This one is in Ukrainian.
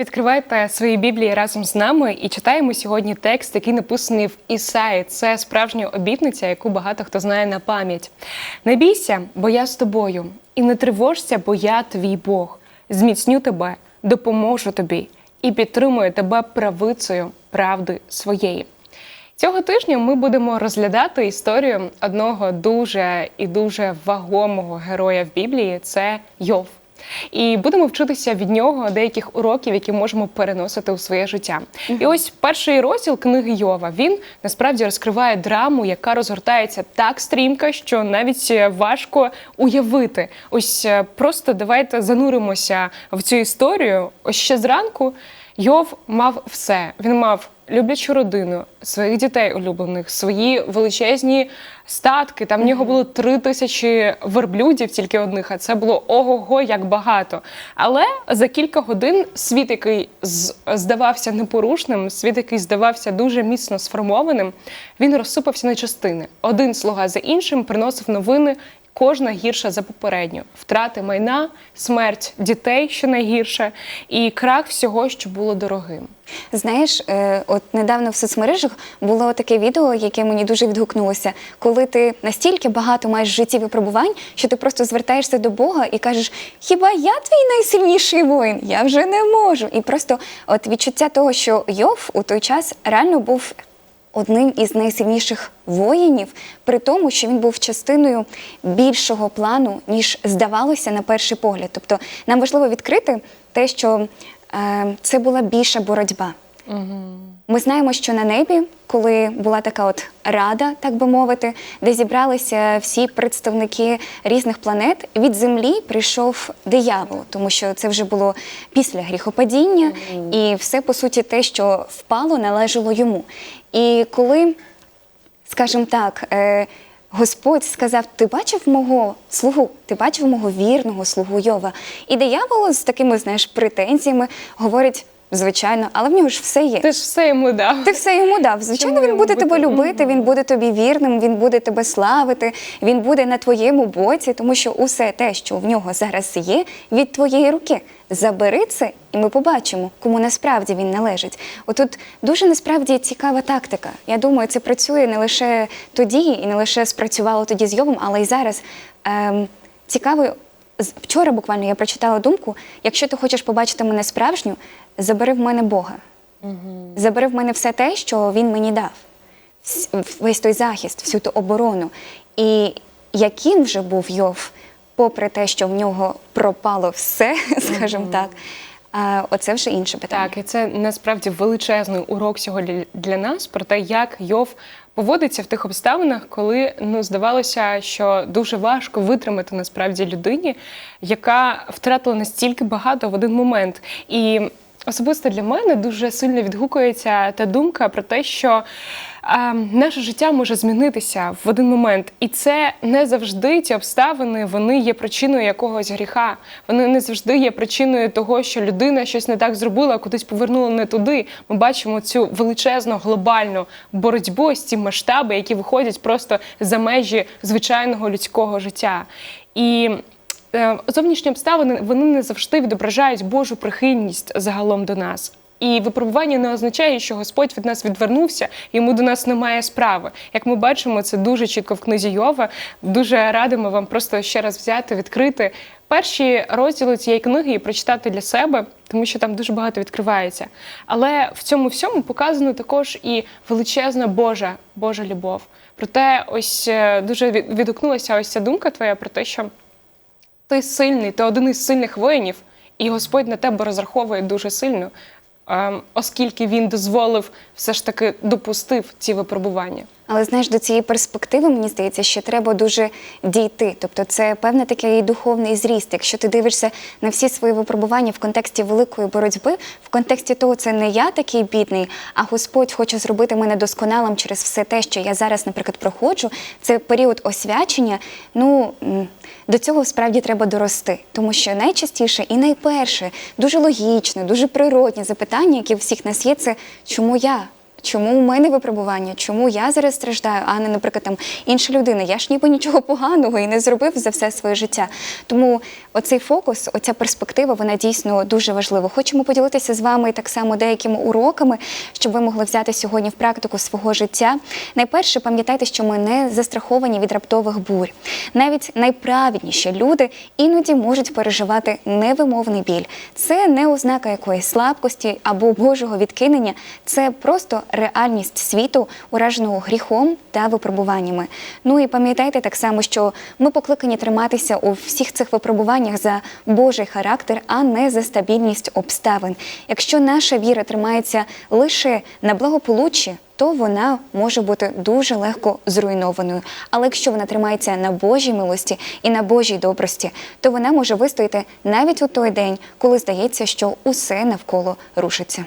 Відкривайте свої біблії разом з нами і читаємо сьогодні текст, який написаний в Ісаї. Це справжня обітниця, яку багато хто знає на пам'ять. Не бійся, бо я з тобою, і не тривожся, бо я твій Бог. Зміцню тебе, допоможу тобі і підтримую тебе правицею правди своєї. Цього тижня ми будемо розглядати історію одного дуже і дуже вагомого героя в Біблії це Йов. І будемо вчитися від нього деяких уроків, які можемо переносити у своє життя. І ось перший розділ книги Йова він насправді розкриває драму, яка розгортається так стрімко, що навіть е, важко уявити. Ось е, просто давайте зануримося в цю історію. Ось ще зранку Йов мав все. Він мав люблячу родину, своїх дітей улюблених, свої величезні статки. Там в нього було три тисячі верблюдів, тільки одних, а це було ого-го як багато. Але за кілька годин світ, який здавався непорушним, світ, який здавався дуже міцно сформованим, він розсипався на частини. Один слуга за іншим приносив новини. Кожна гірша за попередню. Втрати майна, смерть дітей, що найгірше, і крах всього, що було дорогим. Знаєш, е, от недавно в соцмережах було таке відео, яке мені дуже відгукнулося, коли ти настільки багато маєш в житті випробувань, що ти просто звертаєшся до Бога і кажеш: Хіба я твій найсильніший воїн? Я вже не можу. І просто от відчуття того, що Йов у той час реально був. Одним із найсильніших воїнів, при тому, що він був частиною більшого плану, ніж здавалося на перший погляд. Тобто нам важливо відкрити те, що е, це була більша боротьба. Ми знаємо, що на небі, коли була така от рада, так би мовити, де зібралися всі представники різних планет, від землі прийшов диявол, тому що це вже було після гріхопадіння, і все по суті те, що впало, належало йому. І коли скажімо так, е, Господь сказав: Ти бачив мого слугу, ти бачив мого вірного слугу Йова. І диявол з такими, знаєш, претензіями говорить: звичайно, але в нього ж все є. Ти ж все йому дав. Ти все йому дав. Звичайно, Чому він буде бути? тебе любити, він буде тобі вірним, він буде тебе славити, він буде на твоєму боці, тому що усе те, що в нього зараз є, від твоєї руки. Забери це, і ми побачимо, кому насправді він належить. Отут дуже насправді цікава тактика. Я думаю, це працює не лише тоді, і не лише спрацювало тоді з Йовом, але й зараз. Ем, цікаво, вчора буквально я прочитала думку: якщо ти хочеш побачити мене справжню, забери в мене Бога. Забери в мене все те, що він мені дав, весь той захист, всю ту оборону. І яким вже був Йов, попри те, що в нього пропало все, скажімо так, а, оце вже інше питання. Так, і це насправді величезний урок сьогодні для нас про те, як Йов поводиться в тих обставинах, коли ну здавалося, що дуже важко витримати насправді людині, яка втратила настільки багато в один момент. І особисто для мене дуже сильно відгукується та думка про те, що а, наше життя може змінитися в один момент, і це не завжди ці обставини вони є причиною якогось гріха. Вони не завжди є причиною того, що людина щось не так зробила, кудись повернула не туди. Ми бачимо цю величезну глобальну боротьбу, ось ці масштаби, які виходять просто за межі звичайного людського життя. І е, зовнішні обставини вони не завжди відображають Божу прихильність загалом до нас. І випробування не означає, що Господь від нас відвернувся, йому до нас немає справи. Як ми бачимо, це дуже чітко в книзі Йова. Дуже радимо вам просто ще раз взяти, відкрити перші розділи цієї книги і прочитати для себе, тому що там дуже багато відкривається. Але в цьому всьому показано також і величезна Божа Божа любов. Проте, ось е, дуже відгукнулася ось ця думка твоя про те, що ти сильний, ти один із сильних воїнів, і Господь на тебе розраховує дуже сильно, ем, оскільки він дозволив все ж таки допустив ці випробування. Але знаєш, до цієї перспективи, мені здається, ще треба дуже дійти. Тобто, це певний такий духовний зріст. Якщо ти дивишся на всі свої випробування в контексті великої боротьби, в контексті того, це не я такий бідний, а Господь хоче зробити мене досконалим через все те, що я зараз, наприклад, проходжу. Це період освячення. Ну до цього справді треба дорости, тому що найчастіше і найперше дуже логічне, дуже природні запитання, які у всіх нас є, це чому я? Чому у мене випробування? Чому я зараз страждаю, а не, наприклад, там інша людина? Я ж ніби нічого поганого і не зробив за все своє життя. Тому оцей фокус, оця перспектива, вона дійсно дуже важлива. Хочемо поділитися з вами так само деякими уроками, щоб ви могли взяти сьогодні в практику свого життя. Найперше, пам'ятайте, що ми не застраховані від раптових бурь. Навіть найправедніші люди іноді можуть переживати невимовний біль. Це не ознака якоїсь слабкості або Божого відкинення, це просто реальність світу, ураженого гріхом та випробуваннями. Ну і пам'ятайте так само, що ми покликані триматися у всіх цих випробуваннях за Божий характер, а не за стабільність обставин. Якщо наша віра тримається лише на благополуччі, то вона може бути дуже легко зруйнованою. Але якщо вона тримається на Божій милості і на Божій добрості, то вона може вистояти навіть у той день, коли здається, що усе навколо рушиться.